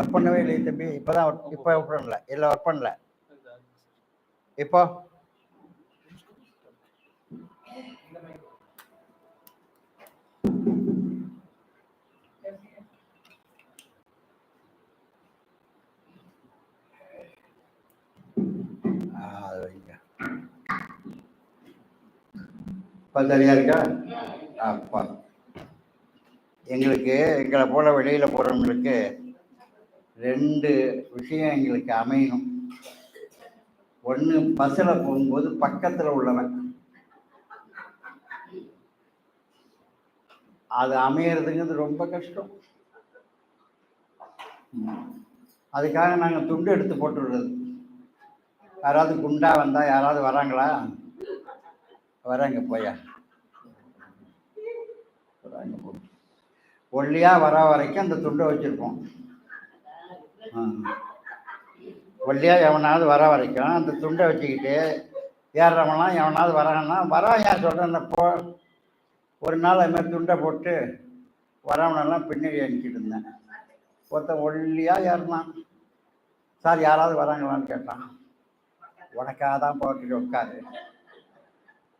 Work பண்ணவே இல்லையே தம்பி. இப்போதான் ஒர்க் இப்போ ஒர்க் பண்ணல. இல்லை ஒர்க் பண்ணல. இப்போ. இப்போ சரியா இருக்கா? அப்பா. எங்களுக்கு எங்களை போல வெளியில போறவங்களுக்கு ரெண்டு விஷயம் எங்களுக்கு அமையணும். ஒன்று பஸ்ஸில் போகும்போது பக்கத்தில் உள்ளவன். அது அமையறதுங்கிறது ரொம்ப கஷ்டம். அதுக்காக நாங்கள் துண்டு எடுத்து போட்டுவிடுறது யாராவது குண்டா வந்தால் யாராவது வராங்களா? வராங்க போயா. வராங்க போ. ஒல்லியாக வர வரைக்கும் அந்த துண்டை வச்சுருப்போம். ஆ. ஒல்லியா எவனாவது வர வரைக்கும் அந்த துண்டை வச்சுக்கிட்டு ஏறுறவன்லாம் எவனாவது வரான்னா வரான் ஏன் சொல்கிறேன் போ ஒரு நாள் அது மாதிரி துண்டை போட்டு வரவனெல்லாம் பின்னாடி அனுப்பிச்சிட்டு இருந்தேன். ஒருத்தன் ஒல்லியாக ஏறினான். சார் யாராவது வராங்களான்னு கேட்டான். உனக்காக தான் போட்டுட்டு உட்காரு.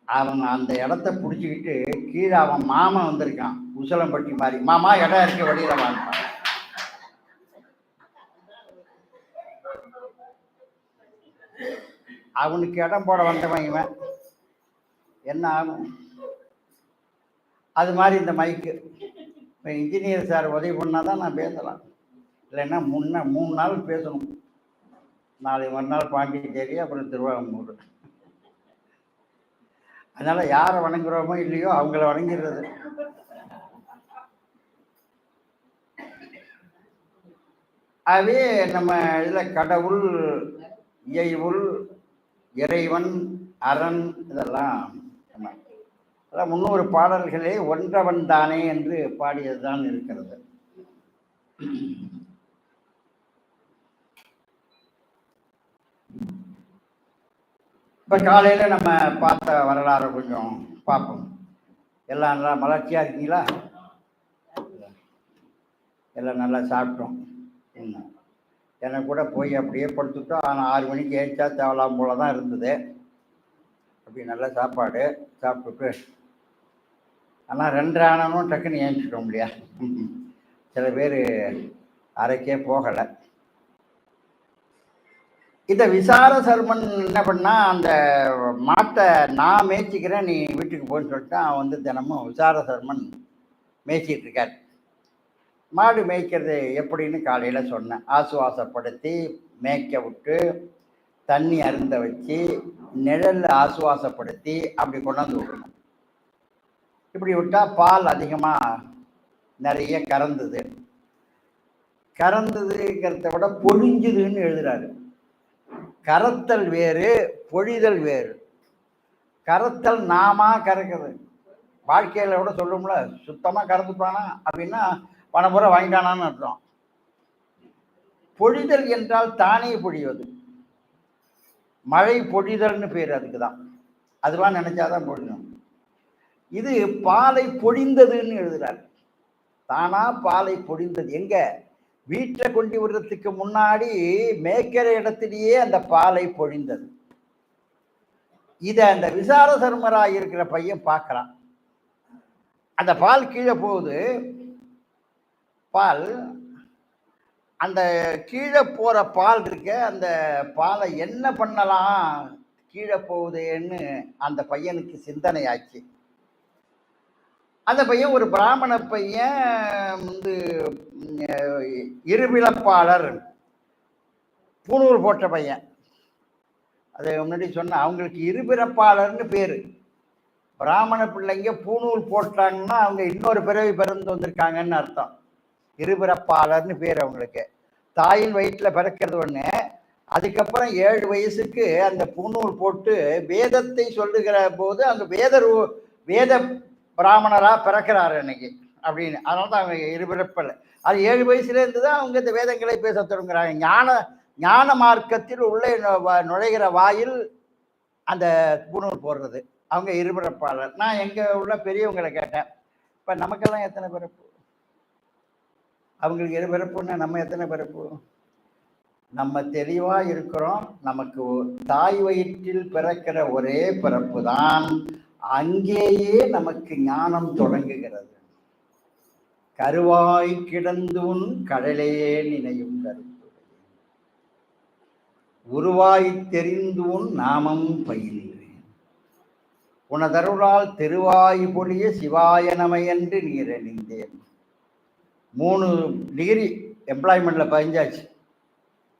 அவன் அந்த இடத்த பிடிச்சிக்கிட்டு கீழே அவன் மாமன் வந்திருக்கான். உசலம்பட்டி மாதிரி. மாமா இடம் இருக்க வெளியில வாங்க. அவனுக்கு இடம் போட வந்தவன் இவன். என்ன ஆகும்? அது மாதிரி இந்த மைக்கு இப்போ இன்ஜினியர் சார் உதவி பண்ணால் தான் நான் பேசலாம். இல்லைன்னா முன்ன மூணு நாள் பேசணும். நாளை மறுநாள் பாண்டிச்சேரி அப்புறம் திருவாங்கூர் அதனால் யாரை வணங்குறோமோ இல்லையோ அவங்கள வணங்கிடுறது. அதே நம்ம இதில் கடவுள் இயைவுள் இறைவன் அரண் இதெல்லாம் அதான் முன்னூறு பாடல்களே ஒன்றவன் தானே என்று பாடியதுதான் இருக்கிறது. இப்போ காலையில் நம்ம பார்த்த வரலாறை கொஞ்சம் பார்ப்போம். எல்லாம் நல்லா மலர்ச்சியாக இருக்கீங்களா? எல்லாம் நல்லா சாப்பிட்டோம். என்ன? எனக்கு கூட போய் அப்படியே படுத்துட்டோம் ஆனால் ஆறு மணிக்கு ஏறிச்சா தேவலாம் போல தான் இருந்தது. அப்படி நல்ல சாப்பாடு சாப்பிட்டுட்டு. ஆனால் ரெண்டு ஆனாலும் டக்குன்னு ஏஞ்சிட்டோம் இல்லையா? சில பேர் அரைக்கே போகலை. இந்த விசார சர்மன் என்ன பண்ணா அந்த மாட்டை நான் மேய்ச்சிக்கிறேன் நீ வீட்டுக்கு போன்னு சொல்லிட்டு அவன் வந்து தினமும் விசார சர்மன் மேய்ச்சிட்டு இருக்கார். மாடு மேய்க்கிறது எப்படின்னு காலையில் சொன்னேன். ஆசுவாசப்படுத்தி மேய்க்க விட்டு தண்ணி அருந்த வச்சு நிழலில் ஆசுவாசப்படுத்தி அப்படி கொண்டாந்து விடணும். இப்படி விட்டால் பால் அதிகமாக நிறைய கறந்தது. கறந்ததுங்கிறத விட பொழிஞ்சுதுன்னு எழுதுறாரு. கரத்தல் வேறு பொழிதல் வேறு. கரத்தல் நாமா கறக்குது வாழ்க்கையில கூட சொல்லும்ல சுத்தமாக கறந்துப்பானா அப்படின்னா பணமுறை வாங்கிட்டானான்னு அர்த்தம். பொழிதல் என்றால் தானே பொழிவது. மழை பொழிதல்னு பேர் அதுக்கு தான் அதெல்லாம் நினைச்சாதான் பொழியும். இது பாலை பொழிந்ததுன்னு எழுதுறார். தானா பாலை பொழிந்தது. எங்க? வீட்டை கொண்டு விடுறதுக்கு முன்னாடி மேய்க்கிற இடத்திலேயே அந்த பாலை பொழிந்தது. இதை அந்த விசார சர்மராக இருக்கிற பையன் பார்க்குறான். அந்த பால் கீழே போகுது. பால் அந்த கீழே போகிற பால் இருக்க அந்த பாலை என்ன பண்ணலாம்? கீழே போகுதேன்னு அந்த பையனுக்கு சிந்தனை ஆச்சு. அந்த பையன் ஒரு பிராமண பையன் வந்து உம், பூணூர் போட்ட பையன். அதை முன்னாடி சொன்ன அவங்களுக்கு இருபிறப்பாளர்னு பேர். பிராமண பிள்ளைங்க பூணூல் போட்டாங்கன்னா அவங்க இன்னொரு பிறவி பிறந்து வந்திருக்காங்கன்னு அர்த்தம். இருபிறப்பாளர்னு பேர் அவங்களுக்கு. தாயின் வயிற்றில் பிறக்கிறது ஒன்று அதுக்கப்புறம் ஏழு வயசுக்கு அந்த பூநூல் போட்டு வேதத்தை சொல்லுகிற போது அந்த வேத ரூ வேத பிராமணராக பிறக்கிறாரு இன்னைக்கு அப்படின்னு. அதனால தான் அவங்க இருபிறப்பில். அது ஏழு வயசுலேருந்து தான் அவங்க இந்த வேதங்களை பேச தொடங்குறாங்க. ஞான ஞான மார்க்கத்தில் உள்ளே வ- நுழைகிற வாயில் அந்த பூணூல் போடுறது. அவங்க இருபிறப்பாளர். நான் எங்கள் உள்ள பெரியவங்களை கேட்டேன். இப்போ நமக்கெல்லாம் எத்தனை பிறப்பு? அவங்களுக்கு எது பிறப்புன்னா நம்ம எத்தனை பிறப்பு? நம்ம தெளிவா இருக்கிறோம். நமக்கு தாய் வயிற்றில் பிறக்கிற ஒரே பிறப்பு தான் அங்கேயே நமக்கு ஞானம் தொடங்குகிறது. கருவாய் கிடந்துன் கடலே நினையும் கருத்து. உருவாய் தெரிந்துன் நாமம் பயின்றேன். உனதருளால் திருவாய் பொழிய சிவாய நீரணிந்தேன். மூணு டிகிரி எம்ப்ளாய்மெண்ட்டில் பதிஞ்சாச்சு.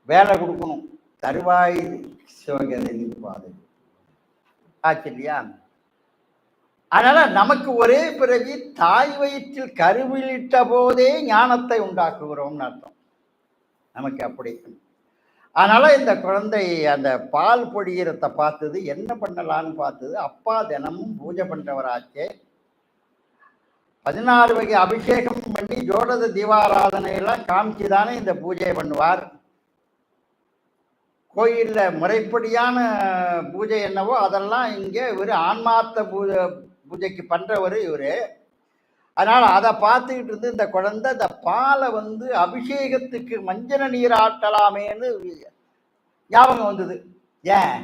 வேலை கொடுக்கணும். தருவாய் சிவகதை பாதை. ஆச்சு இல்லையா? அதனால் நமக்கு ஒரே பிறவி தாய் வயிற்றில் கருவிலிட்ட போதே ஞானத்தை உண்டாக்குகிறோம்னு அர்த்தம். நமக்கு அப்படி அதனால் இந்த குழந்தை அந்த பால் பொடியிறத்தை பார்த்தது என்ன பண்ணலான்னு பார்த்தது அப்பா தினமும் பூஜை பண்ணுறவராச்சே பதினாறு வகை அபிஷேகம் பண்ணி ஜோடத தீபாராதனையெல்லாம் காமிச்சு தானே இந்த பூஜை பண்ணுவார். கோயிலில் முறைப்படியான பூஜை என்னவோ அதெல்லாம் இங்கே இவர் ஆன்மார்த்த பூஜை பூஜைக்கு பண்ணுறவர் இவர். அதனால் அதை பார்த்துக்கிட்டு இருந்து இந்த குழந்தை இந்த பாலை வந்து அபிஷேகத்துக்கு மஞ்சள் நீர் ஆட்டலாமேன்னு ஞாபகம் வந்தது. ஏன்?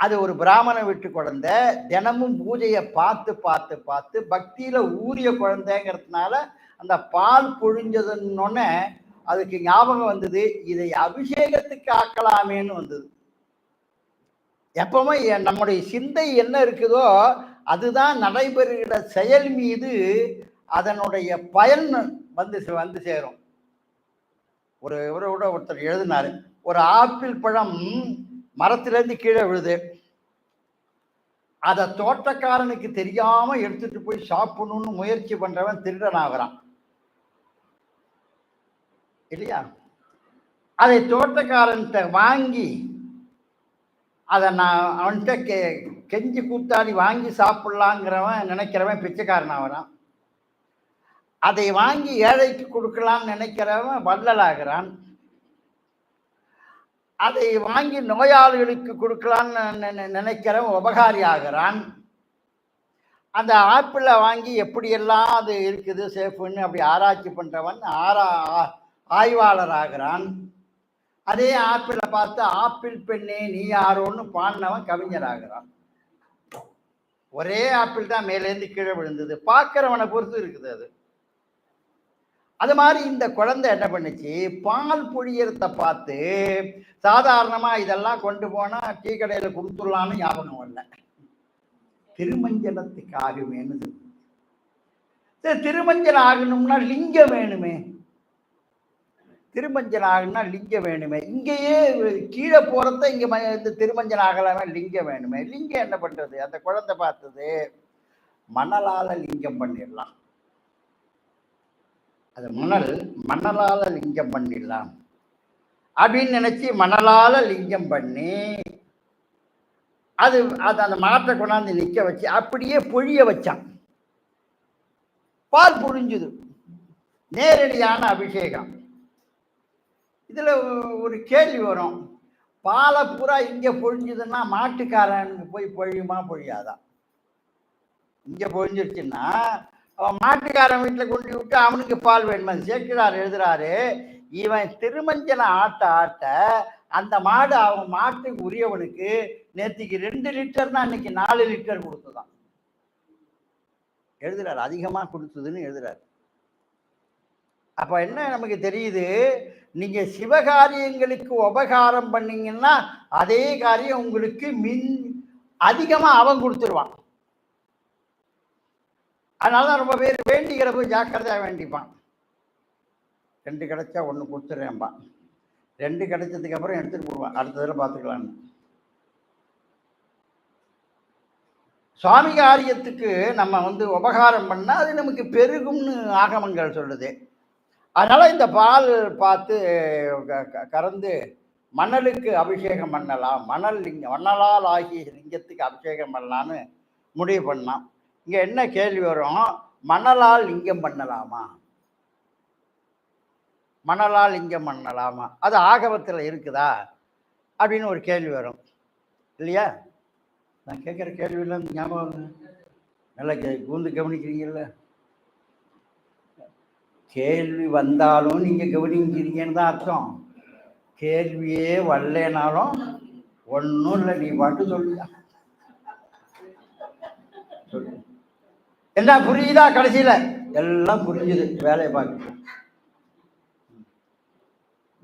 அது ஒரு பிராமண வீட்டு குழந்தை தினமும் பூஜையை பார்த்து பார்த்து பார்த்து பக்தியில ஊறிய குழந்தைங்கிறதுனால அந்த பால் பொழிஞ்சதுன்னொன்னே அதுக்கு ஞாபகம் வந்தது இதை அபிஷேகத்துக்கு ஆக்கலாமேன்னு வந்தது. எப்பவுமே எ- நம்முடைய சிந்தை என்ன இருக்குதோ அதுதான் நடைபெறுகிற செயல் மீது அதனுடைய பயன் வந்து சே- வந்து சேரும். ஒரு இவரோட ஒருத்தர் எழுதினாரு ஒரு ஆப்பிள் பழம் மரத்திலேருந்து கீழே விழுது. அதை தோட்டக்காரனுக்கு தெரியாமல் எடுத்துட்டு போய் சாப்பிடணும்னு முயற்சி பண்ணுறவன் திருடன் ஆகுறான் இல்லையா? அதை தோட்டக்காரன்கிட்ட வாங்கி அதை நான் அவன்கிட்ட கெ கெஞ்சி கூத்தாடி வாங்கி சாப்பிட்லாங்கிறவன் நினைக்கிறவன் பிச்சைக்காரன் ஆகிறான். அதை வாங்கி ஏழைக்கு கொடுக்கலாம்னு நினைக்கிறவன் வள்ளலாகிறான். அதை வாங்கி நோயாளிகளுக்கு கொடுக்கலான்னு நினைக்கிறவன் உபகாரி ஆகிறான் அந்த ஆப்பிளை வாங்கி எப்படியெல்லாம் அது இருக்குது சேஃப்னு அப்படி ஆராய்ச்சி பண்ணுறவன் ஆரா ஆ- ஆய்வாளர் ஆகிறான் அதே ஆப்பிளை பார்த்து ஆப்பிள் பெண்ணே நீ யாரோன்னு பாடினவன் கவிஞர் ஆகிறான் ஒரே ஆப்பிள் தான் மேலேருந்து கீழே விழுந்தது. பார்க்குறவனை பொறுத்து இருக்குது அது. அது மாதிரி இந்த குழந்தை என்ன பண்ணுச்சு? பால் பொழியறத பார்த்து சாதாரணமாக இதெல்லாம் கொண்டு போனால் டீ கடையில் கொடுத்துடலான்னு ஞாபகம் இல்லை திருமஞ்சனத்துக்கு ஆகுமேன்னு சரி திருமஞ்சனம் ஆகணும்னா லிங்கம் வேணுமே. திருமஞ்சனம் ஆகணும்னா லிங்கம் வேணுமே. இங்கேயே கீழே போகிறத இங்கே ம- இந்த திருமஞ்சனம் ஆகலாமே லிங்கம் வேணுமே. லிங்கம் என்ன பண்ணுறது அந்த குழந்தை பார்த்தது மணலால் லிங்கம் பண்ணிடலாம். அது மணல் மணலால் லிங்கம் பண்ணிடலாம். அப்படின்னு நினச்சி மணலால் லிங்கம் பண்ணி அது அது அந்த மரத்தை கொண்டாந்து நிற்க வச்சு அப்படியே பொழிய வச்சான். பால் புரிஞ்சுது நேரடியான அபிஷேகம். இதில் ஒரு கேள்வி வரும். பாலை பூரா இங்கே பொழிஞ்சுதுன்னா மாட்டுக்காரனுக்கு போய் பொழியுமா பொழியாதான் இங்கே பொழிஞ்சிருச்சுன்னா அவன் மாட்டுக்காரன் வீட்டில் கொண்டு விட்டு அவனுக்கு பால் வேணுமா? சேர்க்கிறார் எழுதுறாரு. இவன் திருமஞ்சன ஆட்ட ஆட்ட அந்த மாடு அவன் மாட்டுக்கு உரியவனுக்கு நேத்திக்கு ரெண்டு லிட்டர்னா அன்னைக்கு நாலு லிட்டர் கொடுத்துதான். எழுதுறாரு அதிகமா கொடுத்ததுன்னு எழுதுறாரு. அப்போ என்ன நமக்கு தெரியுது? நீங்க சிவகாரியங்களுக்கு உபகாரம் பண்ணீங்கன்னா அதே காரியம் உங்களுக்கு மின் அதிகமா அவன் கொடுத்துருவான். அதனால தான் ரொம்ப பேர் வேண்டிக்கிற போய் வேண்டிப்பான். ரெண்டு கிடைச்சா ஒன்று கொடுத்துட்றேன்பான் ரெண்டு கிடைச்சதுக்கு அப்புறம் எடுத்துட்டு போடுவான் அடுத்த தடவை பார்த்துக்கலான்னு. சுவாமி காரியத்துக்கு நம்ம வந்து உபகாரம் பண்ணால் அது நமக்கு பெருகும்னு ஆகமங்கள் சொல்லுது. அதனால் இந்த பால் பார்த்து க- க- கறந்து மணலுக்கு அபிஷேகம் பண்ணலாம். மணல் லிங்கம் மணலால் ஆகிய லிங்கத்துக்கு அபிஷேகம் பண்ணலான்னு முடிவு பண்ணான். இங்கே என்ன கேள்வி வரும்? மணலால் லிங்கம் பண்ணலாமா? மணலால் லிங்கம் பண்ணலாமா? அது ஆகவத்தில் இருக்குதா? அப்படின்னு ஒரு கேள்வி வரும். இல்லையா? நான் கேட்குற கேள்வியெல்லாம் ஞாபகம் நல்லா கே கூந்து கவனிக்கிறீங்கல்ல? கேள்வி வந்தாலும் நீங்கள் கவனிக்கிறீங்கன்னு தான் அர்த்தம். கேள்வியே வரலனாலும் ஒன்றும் இல்லை நீ பாட்டு சொல்லியா சொல்லு. என்ன புரியுதா கடைசியில? எல்லாம் புரிஞ்சுது. வேலையை பார்க்க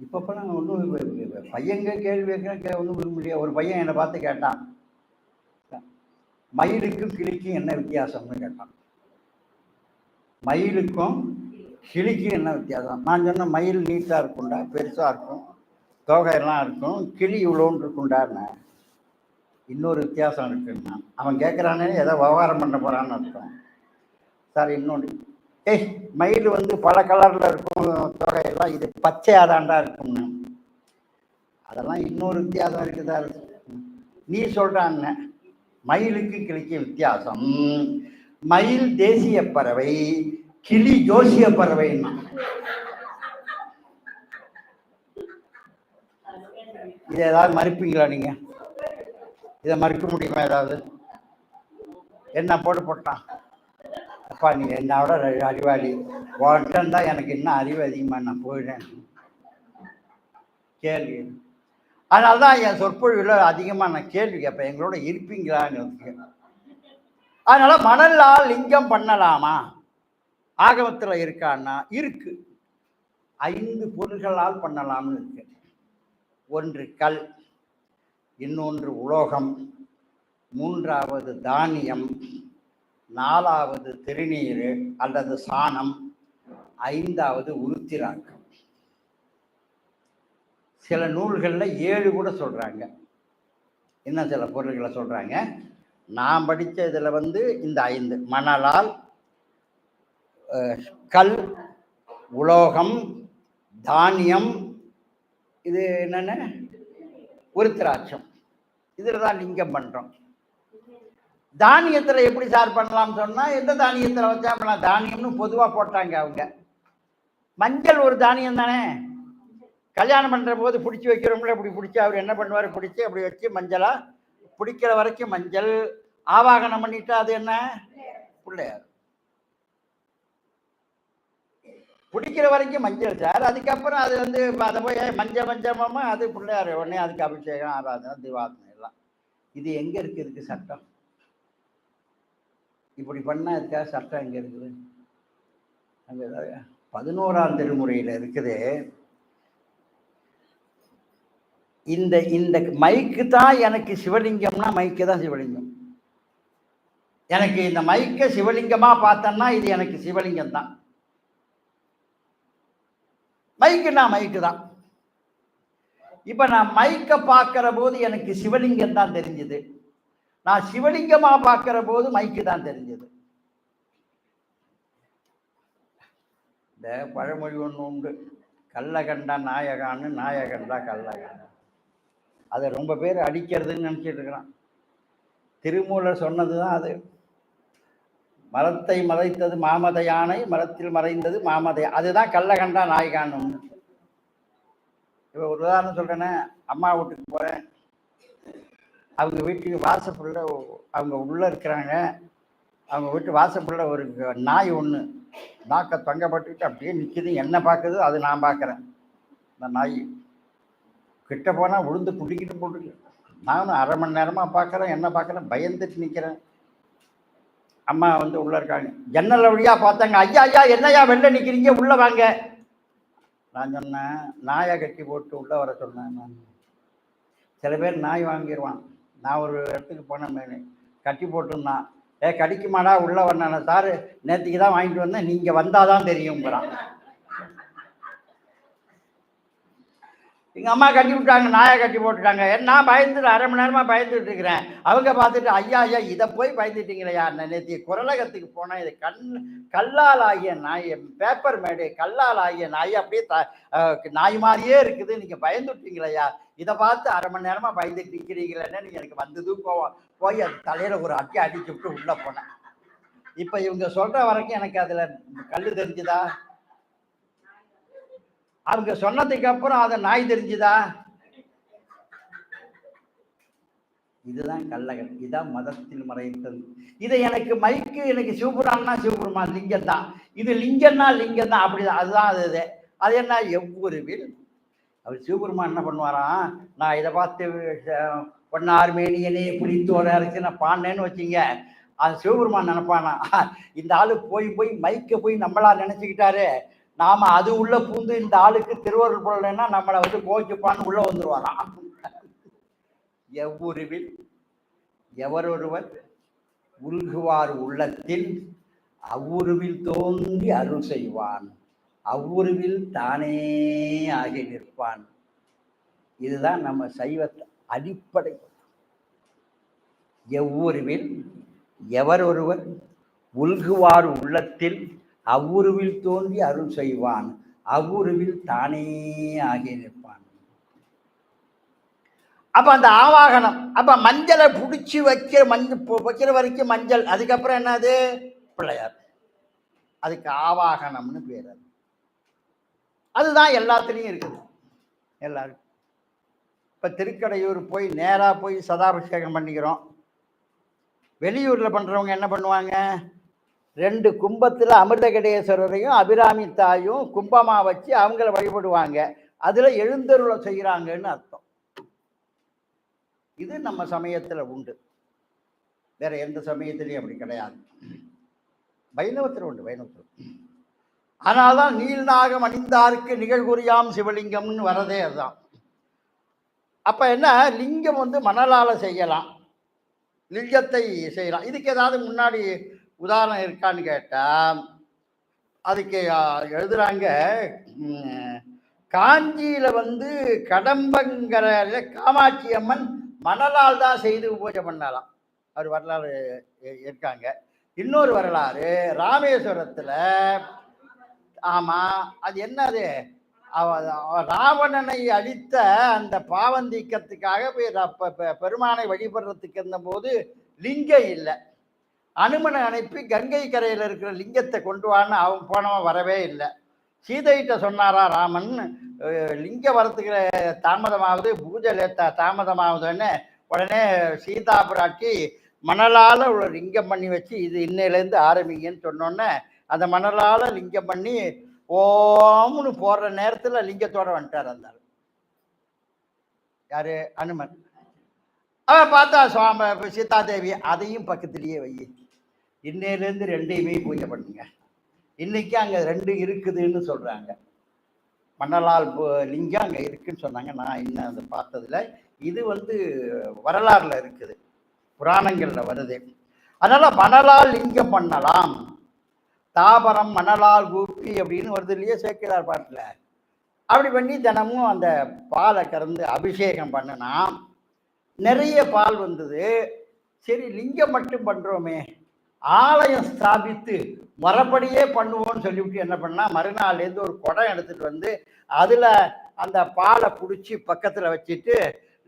இப்போ நாங்கள் ஒன்றும் பையங்க கேள்வி கேட்க ஒன்றும் விரும்ப முடியாது ஒரு பையன் என்னை பார்த்து கேட்டான். மயிலுக்கும் கிளிக்கும் என்ன வித்தியாசம்னு கேட்டான். மயிலுக்கும் கிளிக்கும் என்ன வித்தியாசம்? நான் சொன்ன மயில் நீட்டாக இருக்கும்டா பெருசாக இருக்கும். தோகையெல்லாம் இருக்கும். கிளி இவ்வளோன்னு இருக்குண்டான்னு இன்னொரு வித்தியாசம் இருக்குன்னா அவன் கேட்குறானே ஏதோ விவகாரம் பண்ண போகிறான்னு அர்த்தம். சார் இன்னொன்று ஏய் மயில் வந்து பல கலரில் இருக்கும் தொகையெல்லாம் இது பச்சை பச்சையாதாண்டா இருக்கும்னு. அதெல்லாம் இன்னொரு வித்தியாசம் இருக்குதா நீ சொல்கிறாங்க மயிலுக்கு கிளிக்கு வித்தியாசம். மயில் தேசிய பறவை கிளி ஜோசிய பறவைன்னா. இதை ஏதாவது மறுப்பீங்களா நீங்க? இதை மறுக்க முடியுமா ஏதாவது? என்ன போட்டு. போட்டான் அப்பா நீ என்னோட அறிவாளி. உன்கிட்ட தான் எனக்கு இன்னும் அறிவு அதிகமாக நான் போயிடுறேன். கேள்வி. அதனால தான் என் சொற்பொழிவில் அதிகமாக நான் கேள்வி கேட்பேன். எங்களோட இருப்பீங்களான்னு அதனால் மணலால் லிங்கம் பண்ணலாமா? ஆகமத்தில் இருக்கான்னா இருக்கு. ஐந்து பொருள்களால் பண்ணலாம்னு இருக்கு. ஒன்று கல் இன்னொன்று உலோகம் மூன்றாவது தானியம் நாலாவது திருநீர் அல்லது சாணம் ஐந்தாவது உருத்திராக்கம். சில நூல்களில் ஏழு கூட சொல்கிறாங்க இன்னும் சில பொருள்களை சொல்கிறாங்க நான் படித்த இதில் வந்து இந்த ஐந்து. மணலால் கல் உலோகம் தானியம் இது என்னென்ன? உருத்திராட்சம். இதில் தான் லிங்கம் பண்ணுறோம் தானியத்தில் எப்படி சார் பண்ணலாம்னு சொன்னால் எந்த தானியத்தில் வச்சா பண்ணலாம்? தானியம்னு பொதுவாக போட்டாங்க அவங்க. மஞ்சள் ஒரு தானியம் தானே? கல்யாணம் பண்ணுற போது பிடிச்சி வைக்கிறோம்ல இப்படி பிடிச்சி அவர் என்ன பண்ணுவார்? பிடிச்சி அப்படி வச்சு மஞ்சளாக பிடிக்கிற வரைக்கும் மஞ்சள். ஆவாகனம் பண்ணிட்டா அது என்ன? பிள்ளையார். பிடிக்கிற வரைக்கும் மஞ்சள் சார். அதுக்கப்புறம் அது வந்து அதை போய் மஞ்சள் மஞ்சமாக அது பிள்ளையார். உடனே அதுக்கு அபிஷேகம் ஆராதனை திவாதனை எல்லாம். இது எங்கே இருக்குது இதுக்கு சட்டம். இப்படி பண்ணால் இருக்கா சட்டம் எங்கே இருக்குது? அங்கே பதினோராம் திருமுறையில் இருக்குது. இந்த இந்த மைக்கு தான் எனக்கு சிவலிங்கம்னா மைக்கு தான் சிவலிங்கம். எனக்கு இந்த மைக்கை சிவலிங்கமாக பார்த்தேன்னா இது எனக்கு சிவலிங்கம் தான். மைக்குன்னா மைக்கு தான். இப்போ நான் மைக்கை பார்க்குற போது எனக்கு சிவலிங்கம் தான் தெரிஞ்சுது. நான் சிவலிங்கமா பார்க்கிற போது மைக்கு தான் தெரிஞ்சது. இந்த பழமொழி ஒன்று உண்டு. கல்ல கண்டா நாயகான்னு நாயகண்டா கல்ல அதை ரொம்ப பேர் அடிக்கிறதுன்னு நினச்சிட்டு இருக்கிறான். திருமூலர் சொன்னது தான் அது. மரத்தை மறைத்தது மாமத யானை மரத்தில் மறைந்தது மாமத. அதுதான் கள்ளகண்டா நாயகான்னு ஒன்று இப்போ ஒரு உதாரணம் சொல்கிறேன்னே அம்மா வீட்டுக்கு போகிறேன் அவங்க வீட்டுக்கு வாசப்புள்ள அவங்க உள்ளே இருக்கிறாங்க. அவங்க வீட்டு வாசப்புள்ள ஒரு நாய் ஒன்று நாக்கை தொங்கப்பட்டுக்கிட்டு அப்படியே நிற்கிது என்ன பார்க்குது அது நான் பார்க்குறேன் இந்த நாய். கிட்ட போனால் விழுந்து குடிக்கிட்டு போட்டு நானும் அரை மணி நேரமாக பார்க்குறேன் என்ன பார்க்குறேன் பயந்துட்டு நிற்கிறேன் அம்மா வந்து உள்ளே இருக்காங்க. ஜன்னல் வழியாக பார்த்தாங்க. ஐயா ஐயா என்னய்யா வெளில நிற்கிறீங்க உள்ளே வாங்க. நான் சொன்னேன். நாயை கட்டி போட்டு உள்ளே வர சொன்னேன். நான் சில பேர் நாய் வாங்கிடுவான் நான் ஒரு இடத்துக்கு போனேன் கட்டி போட்டிருந்தான். ஏ கடிக்குமாடா உள்ள வந்தான சார் நேற்றுக்கு தான் வாங்கிட்டு வந்தேன். நீங்கள் வந்தால் தான் தெரியுங்கிறான் எங்கள் அம்மா கட்டி விட்டாங்க நாயை கட்டி போட்டுட்டாங்க. ஏன் நான் பயந்துட்டு அரை மணி நேரமாக பயந்துட்டு இருக்கிறேன். அவங்க பார்த்துட்டு ஐயா ஐயா இதை போய் பயந்துட்டீங்களேயா? நேற்று குரலகத்துக்கு போனேன். இது கண் கல்லால் ஆகிய நாய் பேப்பர் மேடு கல்லால் ஆகிய நாய் அப்படியே த நாய் மாதிரியே இருக்குது. நீங்கள் பயந்துட்டீங்களேயா? இதை பார்த்து அரை மணி நேரமாக பயந்துட்டு நிற்கிறீங்களேன்னு எனக்கு வந்ததும் போவோம் போய் அது தலையில் ஒரு அட்டி அடிச்சு விட்டு உள்ளே போனேன். இப்போ இவங்க சொல்கிற வரைக்கும் எனக்கு அதில் கல் தெரிஞ்சுதா? அவங்க சொன்னதுக்கு அப்புறம் அதை நாய் தெரிஞ்சுதா? இதுதான் கள்ளகன் இதுதான் மதத்தில் மறைத்தது இதை எனக்கு மைக்கு எனக்கு சிவபுரான்னா சிவபுரமா லிங்கம் தான் இது லிங்கம்னா லிங்கம் தான் அப்படிதான் அதுதான் அது. இது அது என்ன? எவ்வொருவில் அவர் சிவபெருமான் என்ன பண்ணுவாராம் நான் இதை பார்த்து பொன்னார் மேனியனே புளித்தோட அரைச்சு நான் பாடினேன்னு வச்சிங்க. அது சிவபெருமான் நினைப்பானா? இந்த ஆளு போய் போய் மைக்க போய் நம்மளா நினைச்சுக்கிட்டாரு. நாம அது உள்ள பூந்து இந்த ஆளுக்கு திருவருள் பொருள்னா நம்மளை வந்து கோச்சுப்பான்னு உள்ள வந்துருவாராம். எவ்வுருவில் எவரொருவர் உருகுவார் உள்ளத்தில் அவ்வுருவில் தோன்றி அருள் செய்வான். அவ்வுருவில் தானே ஆகி நிற்பான். இதுதான் நம்ம சைவத்தை அடிப்படை எவ்வுருவில் எவர் ஒருவர் உள்குவார் உள்ளத்தில் அவ்வுருவில் தோன்றி அருள் செய்வான் அவ்வுருவில் தானே ஆகி நிற்பான். அப்ப அந்த ஆவாகனம் அப்ப மஞ்சளை பிடிச்சி வைக்கிற மஞ்சள் வைக்கிற வரைக்கும் மஞ்சள் அதுக்கப்புறம் என்னது? பிள்ளையார். அதுக்கு ஆவாகனம்னு பேர் அது. அதுதான் எல்லாத்துலேயும் இருக்குது. எல்லாரும். இப்போ திருக்கடையூர் போய் நேராக போய் சதாபிஷேகம் பண்ணிக்கிறோம். வெளியூரில் பண்ணுறவங்க என்ன பண்ணுவாங்க? ரெண்டு கும்பத்தில் அமிர்தகடேஸ்வரரையும் அபிராமி தாயும் கும்பமாக வச்சு அவங்கள வழிபடுவாங்க. அதில் எழுந்தருளை செய்கிறாங்கன்னு அர்த்தம். இது நம்ம சமயத்தில் உண்டு. வேற எந்த சமயத்திலையும் அப்படி கிடையாது. வைணவத்தில் உண்டு வைணவத்தில். அதனால்தான் நீல்நாகம் அணிந்தாருக்கு நிகழ்குறியாம் சிவலிங்கம்னு வரதே அதுதான். அப்போ என்ன? லிங்கம் வந்து மணலால் செய்யலாம். லிங்கத்தை செய்யலாம். இதுக்கு ஏதாவது முன்னாடி உதாரணம் இருக்கான்னு கேட்டால் அதுக்கு எழுதுகிறாங்க காஞ்சியில் வந்து கடம்பங்கிற காமாட்சி அம்மன் மணலால் தான் செய்து பூஜை பண்ணலாம். அவர் வரலாறு இருக்காங்க. இன்னொரு வரலாறு ராமேஸ்வரத்தில் ஆமா அது என்னது? அவ- ராவணனை அழித்த அந்த பாவந்தீக்கத்துக்காக போய் பெருமானை வழிபடுறதுக்கு இருந்தபோது லிங்கம் இல்லை. அனுமனை அனுப்பி கங்கை கரையில் இருக்கிற லிங்கத்தை கொண்டு வான்னு அவன் போனவன் வரவே இல்லை. சீதைகிட்ட சொன்னாரா ராமன் லிங்க லிங்கம் வரத்துக்கு தாமதமாகுது பூஜை லேத்தா தாமதமாகுதுன்னு உடனே சீதா பிராட்டி மணலால் உள்ள லிங்கம் பண்ணி வச்சு இது இன்னையிலேருந்து ஆரம்பிங்கன்னு சொன்னோன்னே அந்த மணலால் லிங்கம் பண்ணி ஓம்னு போடுற நேரத்தில் லிங்கத்தோட வந்துட்டார் அந்த யாரு? அனுமன். அவன் பார்த்தா சுவாமி சீதாதேவி அதையும் பக்கத்துலேயே வை. இன்னையிலேருந்து ரெண்டையுமே பூஜை பண்ணுங்க. இன்னைக்கு அங்கே ரெண்டு இருக்குதுன்னு சொல்கிறாங்க மணலால் லிங்கம் அங்கே இருக்குன்னு சொன்னாங்க. நான் இன்னும் அதை பார்த்ததில்ல. இது வந்து வரலாறில் இருக்குது. புராணங்களில் வருது. அதனால் மணலால் லிங்கம் பண்ணலாம். தாபரம் மணலால் கூப்பி அப்படின்னு வருது இல்லையே சேர்க்கிறார் பாட்டில். அப்படி பண்ணி தினமும் அந்த பாலை கறந்து அபிஷேகம் பண்ணினா நிறைய பால் வந்தது. சரி லிங்கம் மட்டும் பண்ணுறோமே ஆலயம் ஸ்தாபித்து மறுபடியே பண்ணுவோம்னு சொல்லிவிட்டு என்ன பண்ணால் மறுநாள்லேருந்து ஒரு குடம் எடுத்துகிட்டு வந்து அதில் அந்த பாலை பிடிச்சி பக்கத்தில் வச்சுட்டு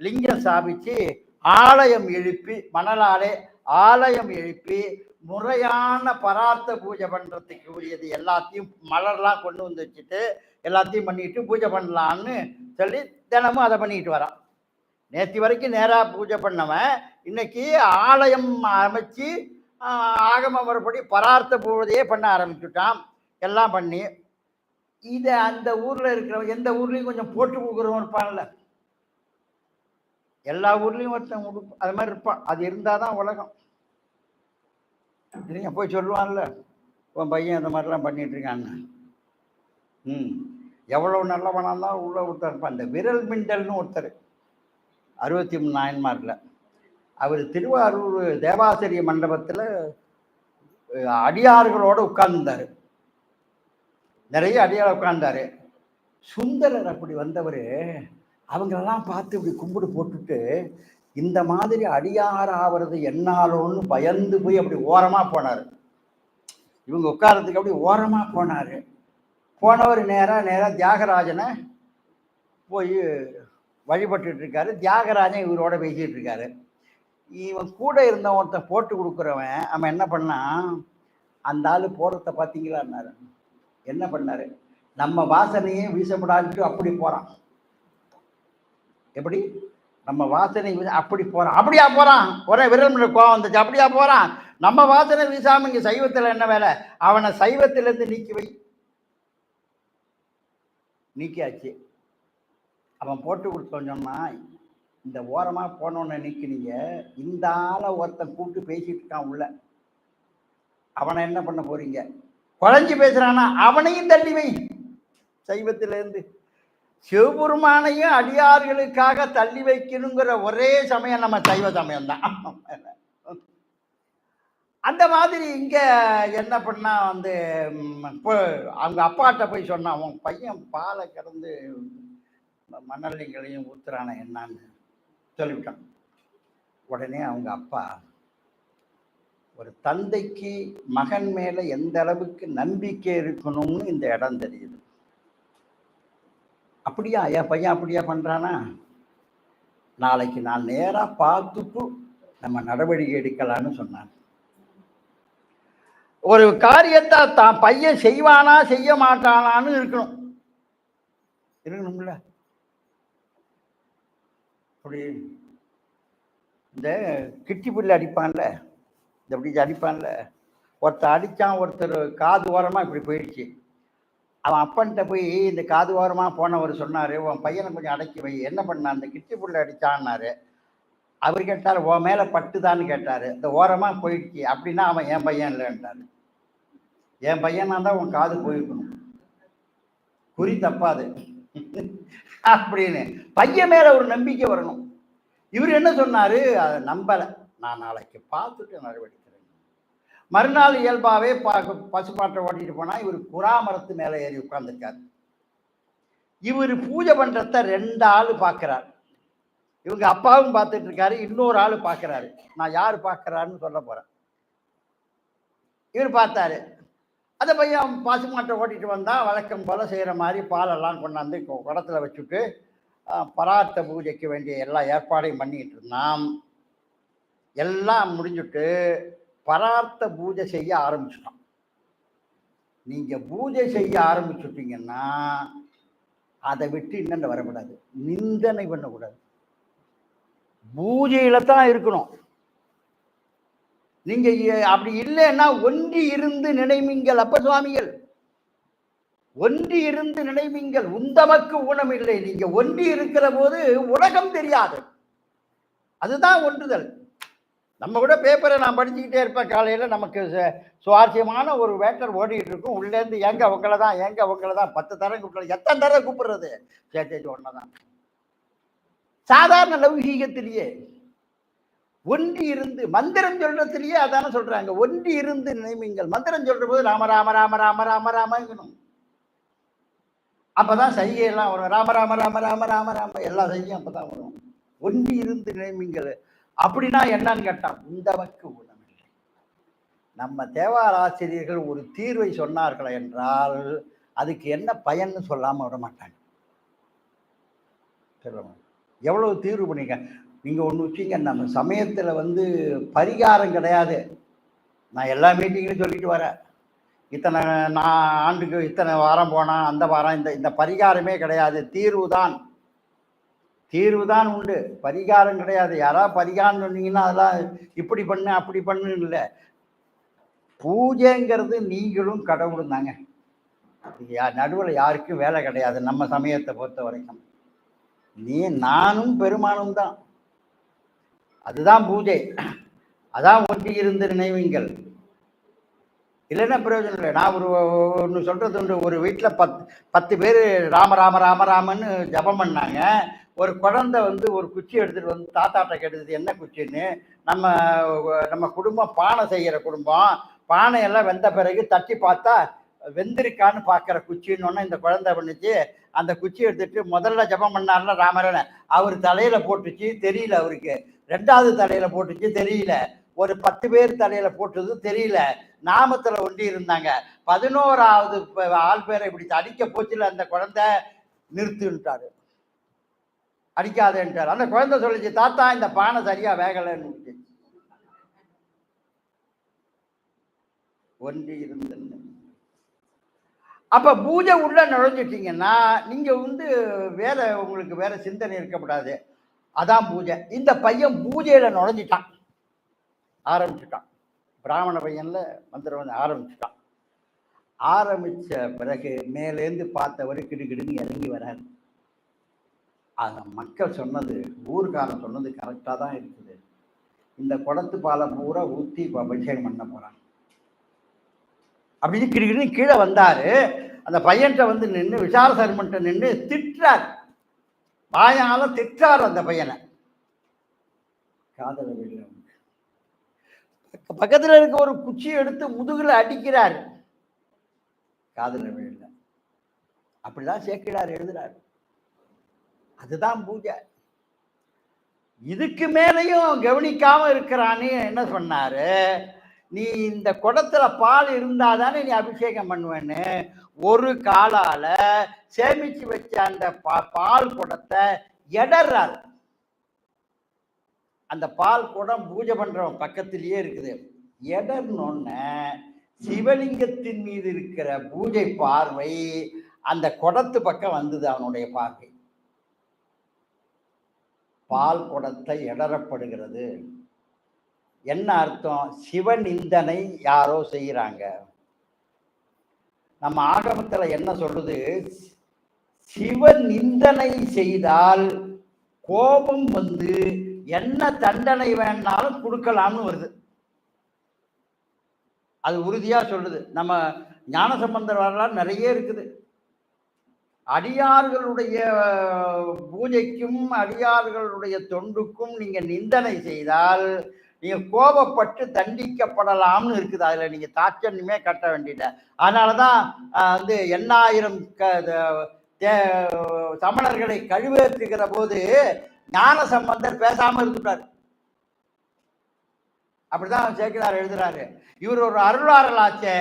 லிங்கம் ஸ்தாபித்து ஆலயம் எழுப்பி மணலாலே ஆலயம் எழுப்பி முறையான பராத்த பூஜை பண்ணுறதுக்கு உரியது. எல்லாத்தையும் மலர்லாம் கொண்டு வந்து வச்சுட்டு எல்லாத்தையும் பண்ணிட்டு பூஜை பண்ணலான்னு சொல்லி தினமும் அதை பண்ணிட்டு வரான். நேற்று வரைக்கும் நேராக பூஜை பண்ணவன். இன்னைக்கு ஆலயம் அமைச்சு ஆகம முறைப்படி பரார்த்த பூஜையே பண்ண ஆரம்பிச்சுட்டான். எல்லாம் பண்ணி இதை அந்த ஊரில் இருக்கிறவங்க எந்த ஊர்லேயும் கொஞ்சம் போட்டு கொடுக்குறவன் இருப்பான்ல. எல்லா ஊர்லேயும் ஒருத்தன் அது மாதிரி இருப்பான். அது இருந்தால் தான் உலகம். இல்லைங்க போய் சொல்லுவான்ல. உன் பையன் இந்த மாதிரிலாம் பண்ணிட்டுருக்கான்னு. ம். எவ்வளோ நல்லவனாக தான் உள்ள ஒருத்தர் இருப்பான். இந்த விரல் மிண்டல்னு ஒருத்தர். அறுபத்தி மூணு நாயன்மாரில். அவர் திருவாரூர் தேவாசிரிய மண்டபத்தில் அடியார்களோடு உட்கார்ந்தார். நிறைய அடியார் உட்கார்ந்தாரு. சுந்தரர் அப்படி வந்தவர் அவங்களெல்லாம் பார்த்து இப்படி கும்பிடு போட்டுட்டு இந்த மாதிரி அடியார் ஆவறது என்னாலோன்னு பயந்து போய் அப்படி ஓரமாக போனார். இவங்க உட்கார்றதுக்கு அப்படி ஓரமாக போனார். போனவர் நேராக நேராக தியாகராஜனை போய் வழிபட்டுட்டு இருக்காரு. தியாகராஜன் இவரோட பேசிகிட்டு இருக்காரு. இவன் கூட இருந்த ஒருத்தன் போட்டு கொடுக்குறவன் அவன் என்ன பண்ணான் அந்த ஆள் போடுறத பார்த்தீங்களான்னாரு என்ன பண்ணாரு? நம்ம வாசனையே வீசப்படாதுட்டு அப்படி போகிறான் எப்படி? நம்ம வாசனை அப்படி போகிறான் அப்படியா போகிறான் ஒரே விரல் மேல கோவம் வந்துச்சு. அப்படியா போகிறான் நம்ம வாசனை வீசாமல் இங்கே சைவத்தில் என்ன வேலை? அவனை சைவத்திலேருந்து நீக்கி வை. நீக்கியாச்சு. அவன் போட்டு கொடுத்தோன்னு சொன்னால் இந்த ஓரமாக போனோன்னு நீக்கினீங்க. இந்த ஆளை ஒருத்தன் கூப்பிட்டு பேசிட்டு இருக்கான் உள்ள. அவனை என்ன பண்ண போறீங்க? குழஞ்சி பேசுகிறானா அவனையும் தள்ளி வை. சைவத்திலிருந்து. சிவபெருமானையும் அடியார்களுக்காக தள்ளி வைக்கணுங்கிற ஒரே சமயம் நம்ம சைவ சமயம் தான் அந்த மாதிரி இங்கே என்ன பண்ணால் வந்து இப்போ அவங்க அப்பாட்ட போய் சொன்னான் உன் பையன் பாலை கடந்து மணலிங்களையும் ஊத்துறான என்னன்னு? சொல்லிவிட்டான். உடனே அவங்க அப்பா ஒரு தந்தைக்கு மகன் மேலே எந்த அளவுக்கு நம்பிக்கை இருக்கணும்னு இந்த இடம் தெரியுது. அப்படியா? என் பையன் அப்படியா பண்ணுறானா நாளைக்கு நான் நேராக பார்த்துட்டு நம்ம நடவடிக்கை எடுக்கலான்னு சொன்னான். ஒரு காரியத்தை தான் பையன் செய்வானா செய்ய மாட்டானான்னு இருக்கணும். இருக்கணும்ல. அப்படி இந்த கிட்டி புல்லு அடிப்பான்ல இந்த அப்படி அடிப்பான்ல. ஒருத்தர் அடித்தான் ஒருத்தர் காது ஓரமாக இப்படி போயிடுச்சு. அவன் அப்பன்கிட்ட போய் இந்த காது ஓரமாக போனவர் சொன்னார் உன் பையனை கொஞ்சம் அடக்கி வை என்ன பண்ணான்? அந்த கிட்டி புள்ள அடித்தான்னாரு அவர் கேட்டார் உன் மேலே பட்டுதான்னு கேட்டார். இந்த ஓரமாக போயிடுச்சு. அப்படின்னா அவன் என் பையன் இல்லைன்றார் என் பையனா தான் உன் காது போயிருக்கணும் குறி தப்பாது. அப்படின்னு. பையன் மேலே ஒரு நம்பிக்கை வரணும். இவர் என்ன சொன்னார்? அதை நம்பலை. நான் நாளைக்கு பார்த்துட்டு நடவடிக்கை மறுநாள் இயல்பாகவே பா பசுப்பாட்டை ஓட்டிட்டு போனால் இவர் புறாமரத்து மேலே ஏறி உட்கார்ந்துருக்காரு. இவர் பூஜை பண்ணுறத ரெண்டு ஆள் பார்க்குறார் இவங்க அப்பாவும் பார்த்துட்டு இருக்காரு இன்னொரு ஆள் பார்க்கறாரு நான் யார் பார்க்குறாருன்னு சொல்ல போகிறேன் இவர் பார்த்தாரு. அந்த பையன் பசுமாட்டை ஓட்டிட்டு வந்தால் வழக்கம் போல் செய்கிற மாதிரி பாலெல்லாம் கொண்டாந்து குடத்தில் குடத்துல வச்சுட்டு பராத்த பூஜைக்கு வேண்டிய எல்லா ஏற்பாடையும் பண்ணிக்கிட்டு இருந்தான். எல்லாம் முடிஞ்சுட்டு பரார்த்த பூஜை செய்ய ஆரம்பிச்சிட்டோம். நீங்கள் பூஜை செய்ய ஆரம்பிச்சுட்டீங்கன்னா அதை விட்டு இன்னும் வரக்கூடாது. நிந்தனை பண்ணக்கூடாது. பூஜையில் தான் இருக்கணும். நீங்க அப்படி இல்லைன்னா ஒன்றி இருந்து நினைவீங்கள் அப்ப சுவாமிகள். ஒன்றி இருந்து நினைவீங்கள் உந்தமக்கு ஊனம் இல்லை. நீங்க ஒன்றி இருக்கிற போது உலகம் தெரியாது. அதுதான் ஒன்றுதல். நம்ம கூட பேப்பரை நான் படிச்சுக்கிட்டே இருப்பேன். காலையில் நமக்கு சுவாரஸ்யமான ஒரு வேட்டர் ஓடிட்டு இருக்கும். உள்ளேருந்து எங்க அவங்கள தான் எங்க அவங்கள தான் பத்து தரம் கூப்பிடுறது எத்தனை தரம் கூப்பிடுறது? சரி சரி ஒன்றதான் சாதாரண லௌகீகத்திலேயே ஒன்றி இருந்து மந்திரம் சொல்றதுலயே அதானே சொல்றாங்க. ஒன்றி இருந்து நினைவுங்கள் மந்திரம் சொல்ற போது ராம ராம ராம ராம ராம ராமங்கணும் அப்பதான் சைகையெல்லாம் வரும். ராம ராம ராம ராம ராம ராம எல்லா சைகையும் அப்பதான் வரும். ஒன்றி இருந்து நினைவுங்கள் அப்படின்னா என்னன்னு கேட்டா உண்டவக்கு உணவில்லை நம்ம தேவார ஆசிரியர்கள் ஒரு தீர்வை சொன்னார்கள் என்றால் அதுக்கு என்ன பயன்னு சொல்லாம விட மாட்டாங்க. எவ்வளவு தீர்வு பண்ணிக்க நீங்க ஒண்ணு வச்சீங்க நம்ம சமயத்துல வந்து பரிகாரம் கிடையாது. நான் எல்லா மீட்டிங்லையும் சொல்லிட்டு வரேன். இத்தனை நான் ஆண்டுக்கு இத்தனை வாரம் போனா அந்த வாரம் இந்த இந்த பரிகாரமே கிடையாது. தீர்வு தான். தீர்வு தான் உண்டு. பரிகாரம் கிடையாது. யாராவது பரிகாரம் சொன்னீங்கன்னா அதெல்லாம் இப்படி பண்ணு அப்படி பண்ணு இல்லை. பூஜைங்கிறது நீங்களும் கடவுளும் தாங்க. நடுவில் யா- யாருக்கும் வேலை கிடையாது நம்ம சமயத்தை பொறுத்த வரைக்கும். நீ நானும் பெருமானும் தான். அதுதான் பூஜை. அதான் ஒட்டி இருந்து நினைவுங்கள். இல்லைன்னா பிரயோஜனம் இல்லை. நான் ஒரு ஒன்று சொல்கிறது உண்டு. ஒரு வீட்டில் பத் பத்து பேர் ராம ராம ராம ராமன்னு ஜபம் பண்ணாங்க. ஒரு குழந்தை வந்து ஒரு குச்சி எடுத்துட்டு வந்து தாத்தாட்ட கேட்டது என்ன குச்சின்னு? நம்ம நம்ம குடும்பம் பானை செய்கிற குடும்பம். பானையெல்லாம் வெந்த பிறகு தட்டி பார்த்தா வெந்திருக்கான்னு பார்க்குற குச்சின்னு இந்த குழந்தை பண்ணிச்சு. அந்த குச்சி எடுத்துட்டு முதல்ல ஜபம் பண்ணார்ல ராமரன். அவர் தலையில் போட்டுச்சு தெரியல அவருக்கு. ரெண்டாவது தலையில் போட்டுச்சு தெரியல. ஒரு பத்து பேர் தலையில் போட்டது தெரியல. நாமத்தில் ஒண்டி இருந்தாங்க. பதினோராவது ஆள் பேரை இப்படி அடிக்க போச்சுல அந்த குழந்தை நிறுத்துன்ட்டாரு அடிக்காதேன்ட்டார் அந்த குழந்தை சொல்லிச்சு தாத்தா இந்த பானை சரியா வேகலைன்னு ஒன்று இருந்தேன் அப்ப பூஜை உள்ள நுழைஞ்சிட்டீங்கன்னா நீங்க வந்து வேற உங்களுக்கு வேற சிந்தனை இருக்கக்கூடாது. அதான் பூஜை. இந்த பையன் பூஜையில நுழைஞ்சிட்டான். ஆரம்பிச்சுட்டான். பிராமண பையன்ல மந்திரம் ஆரம்பிச்சுட்டான். ஆரம்பிச்ச பிறகு மேலேந்து பார்த்தவர் கிடுகிடுன்னு இறங்கி வராரு அந்த மக்கள் சொன்னது ஊர்காரன் சொன்னது கரெக்டாக தான் இருக்குது. இந்த குடத்து பாலை பூரா ஊற்றி இப்போ அபிஷேகம் பண்ண போகிறான் அப்படின்னு கிடுகிடுன்னு கீழே வந்தார். அந்த பையன்கிட்ட வந்து நின்று விசார சர்மன்ட்ட நின்று திட்டுறார். வாயால் திட்டார் அந்த பையனை. காதல வீடு பக்கத்தில் இருக்க ஒரு குச்சியை எடுத்து முதுகில் அடிக்கிறார். காதல வீடுல. அப்படிதான் சேர்க்கிறார் எழுதுறாரு. அதுதான் பூஜை. இதுக்கு மேலையும் கவனிக்காம இருக்கிறான்னு என்ன சொன்னாரு? நீ இந்த குடத்துல பால் இருந்தாதானே நீ அபிஷேகம் பண்ணுவேன்னு. ஒரு காலால சேமிச்சு வச்ச அந்த பா- பால் குடத்தை எடர்றாரு அந்த பால் குடம் பூஜை பண்றவன் பக்கத்திலேயே இருக்குது. எடர்னொன்ன சிவலிங்கத்தின் மீது இருக்கிற பூஜை பார்வை அந்த குடத்து பக்கம் வந்தது அவனுடைய பார்வை. பால் குடத்தை எடரப்படுகிறது என்ன அர்த்தம்? சிவநிந்தனை யாரோ செய்கிறாங்க. நம்ம ஆகமத்தில் என்ன சொல்றது? சிவ நிந்தனை செய்தால் கோபம் வந்து என்ன தண்டனை வேணாலும் கொடுக்கலாம்னு வருது. அது உறுதியாக சொல்லுது நம்ம ஞானசம்பந்தர் வரலாறு நிறைய இருக்குது. அடியார்களுடைய பூஜைக்கும் அடியார்களுடைய தொண்டுக்கும் நீங்க நிந்தனை செய்தால் நீங்க கோபப்பட்டு தண்டிக்கப்படலாம்னு இருக்குது. அதுல நீங்க தாட்சண்யமே கட்ட வேண்டியது அதனாலதான் வந்து எண்ணாயிரம் க- சமணர்களை கழுவேற்றுகிற போது ஞான சம்பந்தர் பேசாம இருந்துட்டார். அப்படிதான் சேர்க்கிறார் எழுதுறாரு. இவர் ஒரு அருளாரலாச்சே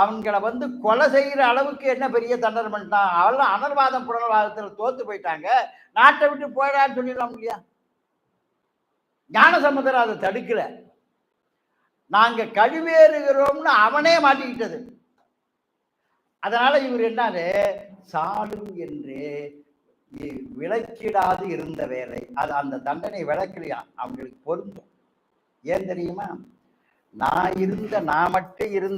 அவங்களை வந்து கொலை செய்கிற அளவுக்கு என்ன பெரிய தண்டனை பண்ணிட்டான் அவெல்லாம் அனர்வாதம் புனர்வாதத்தில் தோத்து போயிட்டாங்க. நாட்டை விட்டு போயிடான்னு சொல்லிடலாம் இல்லையா? ஞானசமுதர் அதை தடுக்கல. நாங்க கழிவேறுகிறோம்னு அவனே மாட்டிக்கிட்டது. அதனால இவர் என்னாரு? சாடு என்று விளக்கிடாது இருந்த வேலை. அது அந்த தண்டனை விளக்கலையா? அவங்களுக்கு பொருந்தும். ஏன் தெரியுமா? நான் இருந்த நான் மட்டும் இருந்த